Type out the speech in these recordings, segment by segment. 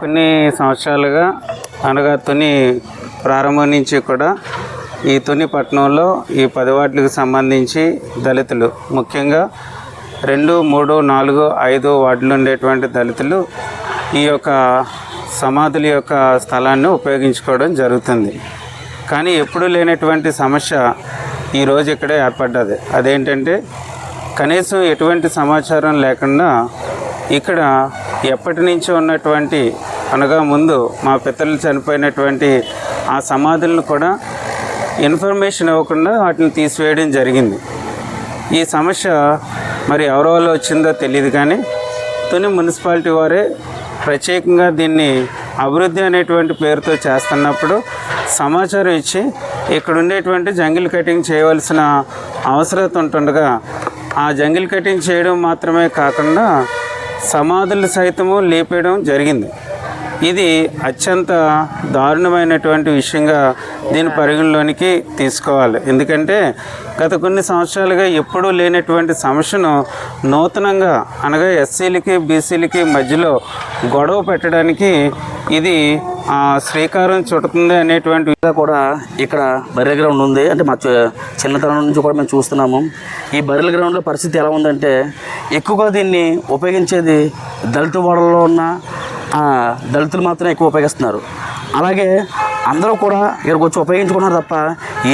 కొన్ని సంవత్సరాలుగా అనగా తుని ప్రారంభం నుంచి కూడా ఈ తుని పట్టణంలో ఈ పది సంబంధించి దళితులు ముఖ్యంగా రెండు మూడు నాలుగు ఐదు వార్డులు ఉండేటువంటి దళితులు ఈ యొక్క సమాధుల యొక్క స్థలాన్ని ఉపయోగించుకోవడం జరుగుతుంది. కానీ ఎప్పుడూ లేనటువంటి సమస్య ఈరోజు ఇక్కడే ఏర్పడ్డది. అదేంటంటే కనీసం ఎటువంటి సమాచారం లేకుండా ఇక్కడ ఎప్పటి నుంచి ఉన్నటువంటి అనగా ముందు మా పితరులు చనిపోయినటువంటి ఆ సమాధులను కూడా ఇన్ఫర్మేషన్ ఇవ్వకుండా వాటిని తీసివేయడం జరిగింది. ఈ సమస్య మరి ఎవరి వల్ల వచ్చిందో తెలియదు కానీ తుని మున్సిపాలిటీ వారే ప్రత్యేకంగా దీన్ని అభివృద్ధి అనేటువంటి పేరుతో చేస్తున్నప్పుడు సమాచారం ఇచ్చి ఇక్కడ ఉండేటువంటి జంగిల్ కటింగ్ చేయవలసిన అవసరత ఉంటుండగా ఆ జంగిల్ కటింగ్ చేయడం మాత్రమే కాకుండా సమాధులు సైతము లేపేయడం జరిగింది. ఇది అత్యంత దారుణమైనటువంటి విషయంగా దీని పరిగణలోనికి తీసుకోవాలి. ఎందుకంటే గత కొన్ని సంవత్సరాలుగా ఎప్పుడూ లేనటువంటి సమస్యను నూతనంగా అనగా ఎస్సీలకి బీసీలకి మధ్యలో గొడవ పెట్టడానికి ఇది శ్రీకారం చుడుతుంది అనేటువంటి కూడా ఇక్కడ బర్రెల గ్రౌండ్ ఉంది. అంటే మా చిన్నతనం నుంచి కూడా మేము చూస్తున్నాము. ఈ బర్రెల గ్రౌండ్లో పరిస్థితి ఎలా ఉందంటే ఎక్కువగా దీన్ని ఉపయోగించేది దళిత వాడల్లో ఉన్న దళితులు మాత్రమే ఎక్కువ ఉపయోగిస్తున్నారు. అలాగే అందరూ కూడా ఇక్కడికి వచ్చి ఉపయోగించుకున్నారు తప్ప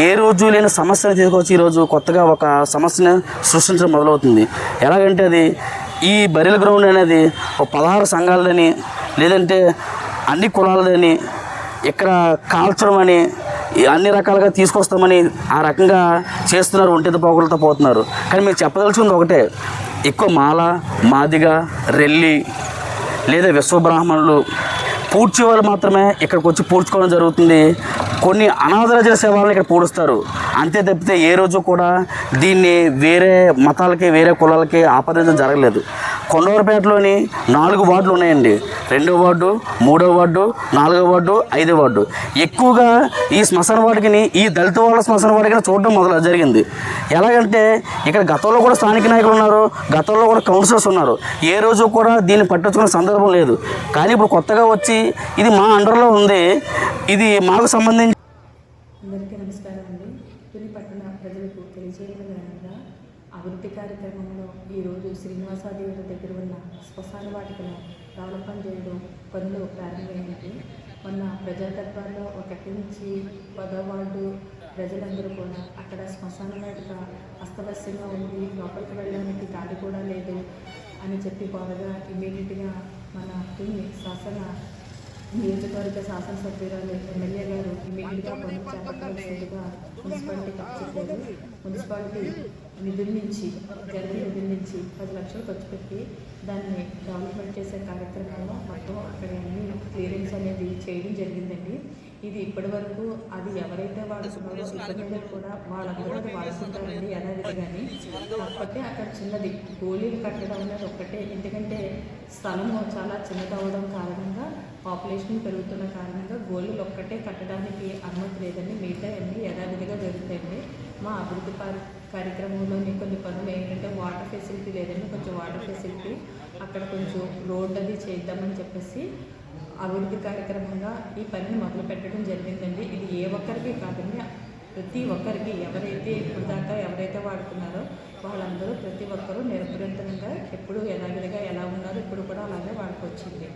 ఏ రోజు లేని సమస్యను తీసుకొచ్చి ఈరోజు కొత్తగా ఒక సమస్యను సృష్టించడం మొదలవుతుంది. ఎలాగంటే అది ఈ బరిల గ్రౌండ్ అనేది ఒక పదహారు సంఘాలని లేదంటే అన్ని కులాలని ఇక్కడ కాల్చడం అని అన్ని రకాలుగా తీసుకొస్తామని ఆ రకంగా చేస్తున్నారు ఒంటిత పోకలతో పోతున్నారు. కానీ మీరు చెప్పదలుచుకుంది ఒకటే ఎక్కువ మాల మాదిగ రెల్లి లేదా విశ్వబ్రాహ్మణులు పూడ్చే వాళ్ళు మాత్రమే ఇక్కడికి వచ్చి పూడ్చుకోవడం జరుగుతుంది. కొన్ని అనాథరాజుల సేవలను ఇక్కడ పూడుస్తారు. అంతే తప్పితే ఏ రోజు కూడా దీన్ని వేరే మతాలకి వేరే కులాలకి ఆపాదించడం జరగలేదు. కొండవరపేటలోని నాలుగు వార్డులు ఉన్నాయండి. రెండో వార్డు మూడో వార్డు నాలుగో వార్డు ఐదో వార్డు. ఎక్కువగా ఈ శ్మశాన వాడికిని ఈ దళిత వాళ్ళ శ్మశాన వాడికిని చూడడం మొదలు జరిగింది. ఎలాగంటే ఇక్కడ గతంలో కూడా స్థానిక నాయకులు ఉన్నారు గతంలో కూడా కౌన్సిలర్స్ ఉన్నారు. ఏ రోజు కూడా దీన్ని పట్టించుకునే సందర్భం లేదు. కానీ ఇప్పుడు కొత్తగా వచ్చి ఇది మా అండర్లో ఉంది. ఇది మాకు సంబంధించి అందరికీ నమస్కారం అండి. పట్టణ ప్రజలకు తెలియజేయడం అభివృద్ధి కార్యక్రమంలో ఈరోజు శ్రీనివాసాదేవుల దగ్గర ఉన్న శ్మశాన వాటికను డెవలప్మెంట్ చేయడం పనులు ప్రారంభమైనది మొన్న ప్రజాదర్బార్లో ఒకటి నుంచి పదో వార్డు ప్రజలందరూ కూడా అక్కడ శ్మశాన వాటిక అస్తవ్యస్తంగా ఉంది లోపలికి వెళ్ళడానికి దారి కూడా లేదు అని చెప్పి బాధగా ఇమీడియట్గా మన తుని శాసన నియోజకవర్గ శాసనసభ్యురాలు ఎమ్మెల్యే గారు ఇమీడియట్గా పనులు చేపట్టాల్సిందిగా మున్సిపాలిటీకి అప్పచెప్పారు. మున్సిపాలిటీ నిధుల నుంచి జగన్ నిధుల నుంచి పది లక్షలు ఖర్చు పెట్టి దాన్ని డెవలప్మెంట్ చేసే కార్యక్రమంలో మొత్తం అక్కడ అన్ని క్లియరెన్స్ అనేది చేయడం జరిగిందండి. ఇది ఇప్పటి వరకు అది ఎవరైతే వాడుతున్నారో ఇబ్బంది కూడా వాళ్ళందరూ అది వాడుతుంటారండి యథావిధిగాని కాకపోతే అక్కడ చిన్నది. గోళీలు కట్టడం అనేది ఒక్కటే. ఎందుకంటే స్థలము చాలా చిన్నదవడం కారణంగా పాపులేషన్ పెరుగుతున్న కారణంగా గోళీలు ఒక్కటే కట్టడానికి అనుమతి లేదండి. మిగతా అన్నీ యథావిధిగా జరుగుతాయండి మా అభివృద్ధి పార్- కార్యక్రమంలోని కొన్ని పనులు ఏంటంటే వాటర్ ఫెసిలిటీ లేదండి. కొంచెం వాటర్ ఫెసిలిటీ అక్కడ కొంచెం రోడ్ అది చేద్దామని చెప్పేసి అభివృద్ధి కార్యక్రమంగా ఈ పనిని మొదలు పెట్టడం జరిగిందండి. ఇది ఏ ఒక్కరికి కాదండి ప్రతి ఒక్కరికి ఎవరైతే ఇప్పుడు దాకా ఎవరైతే వాడుతున్నారో వాళ్ళందరూ ప్రతి ఒక్కరూ నిరభ్యంతరంగా ఎప్పుడు యథావిధిగా ఎలా ఉన్నారో ఇప్పుడు కూడా అలాగే వాడుకొచ్చింది